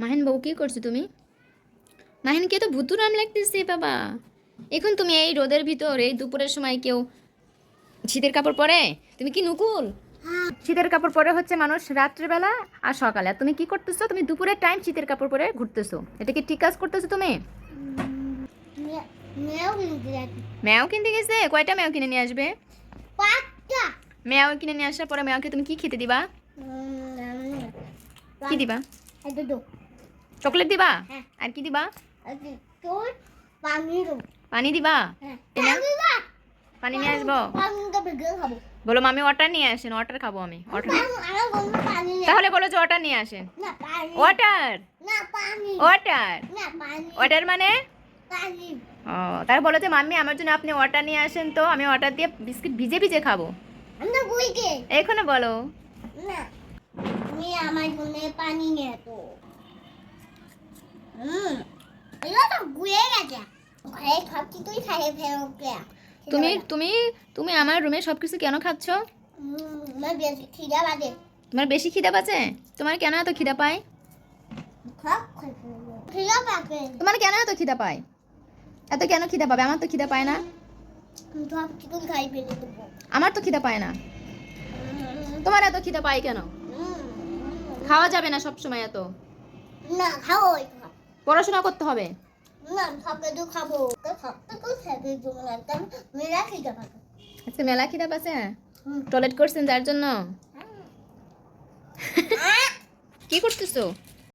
মাহিন বউ কি করছ তুমি? মাহিনকে তো ভুতুর নাম লাগতেছে বাবা। এখন তুমি এই রোদের ভিতর এই দুপুরের সময় কেউ শীতের কাপড় পরে? তুমি কি নুকুল? শীতের কাপড় পরে হচ্ছে মানুষ রাত্রেবেলা আর সকালে। আর তুমি কি করতেছো? তুমি দুপুরের টাইম শীতের কাপড় পরে ঘুরতেছো। এটা কি ঠিক কাজ করতেছো তুমি? মেয়েও কিনতে গেছে? কয়টা ম্যাও কিনে নিয়ে আসবে? ম্যাও কিনে নিয়ে আসার পরে ম্যাওকে তুমি কি খেতে দিবা? কি দিবা? চকলেট দিবা? হ্যাঁ। আর কি দিবা? পানি দিবা। হ্যাঁ। পানি নিয়ে আসব? বলো মামি ওয়াটার নিয়ে আসেন ওয়াটার খাব আমি। ওয়াটার তাহলে বলো যে ওয়াটার নিয়ে আসেন ওয়াটার ওয়াটার ওয়াটার মানে? ও তার বলো যে মাম্মি আমার জন্য আপনি ওয়াটার নিয়ে আসেন তো আমি ওয়াটার দিয়ে বিস্কিট ভিজে ভিজে খাব। এখনও বলো। না আমার জন্য পানি নিয়ে তো হুম। এগুলো তো গুয়ে গেছে। ঘরে সব কিছুই খাইয়ে ফেরত তুমি তুমি তুমি আমার রুমে সব কিছু কেন খাচ্ছ? আমার বেশি খিদা বাজে। তোমার বেশি খিদা পাচ্ছে তোমার কেন এত খিদা পায়? তোমার কেন এত খিদা পায়? এত কেন খিদা পাবে? আমার তো খিদা পায় না। আমার তো খিদা পায় না। তোমার এত খিদা পায় কেন? খাওয়া যাবে না সব সময় এত। না খাব পড়াশোনা করতে হবে? আজকে মেলা খিদা আছে টয়লেট করছেন যার জন্য? কি করতেছো?